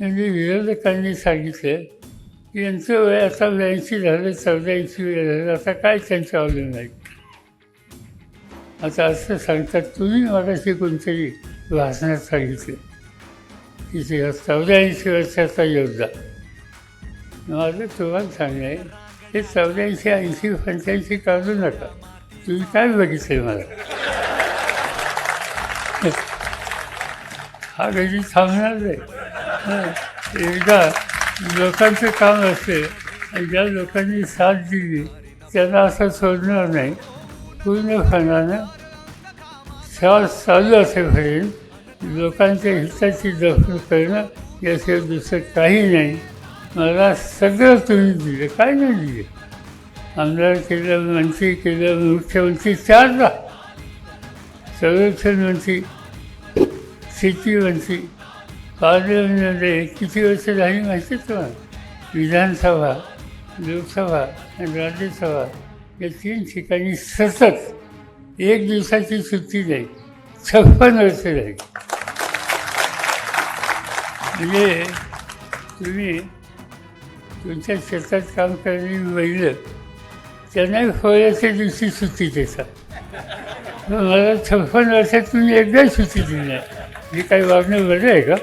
म्हणजे विरोधकांनी सांगितले. की यांचं वय आता ब्याऐंशी झालं चौऱ्याऐंशी वय झालं आता काय त्यांचं अवलंबून आहे? आता असं सांगतात तुम्ही मगाशी कोणतरी भाषणात सांगितले. की ते चौऱ्याऐंशी वर्षाचा योद्धा. माझं तुम्हाला सांगणं आहे हे चौऱ्याऐंशी ऐंशी पंच्याऐंशी काढू नका. तुम्ही काय बघितलं मला? हा कधी थांबणार नाही. एकदा लोकांचं काम असते. आणि ज्या लोकांनी साथ दिली. त्यांना असं सोडणार नाही. पूर्णपणानं श्वास चालू असेपर्यंत लोकांच्या हिताची जपणूक करणं याशिवाय दुसरं काही नाही. मला सगळं तुम्ही दिलं. काय नाही दिलं? आमदार केलं मंत्री केलं मुख्यमंत्री चारदा संरक्षण मंत्री शेती मंत्री पार्लमेंटमध्ये किती वर्ष झाली माहिती तुम्हाला विधानसभा लोकसभा आणि राज्यसभा या तीन ठिकाणी सतत एक दिवसाची सुट्टी जाईल छप्पन वर्ष झाली म्हणजे तुम्ही तुमच्या शेतात काम करणारी महिलं त्यांनाही फळ्याच्या दिवशी सुट्टी देतात मला छप्पन वर्षात तुम्ही एकदाही सुट्टी दिली नाही हे काही वागणं बरं आहे का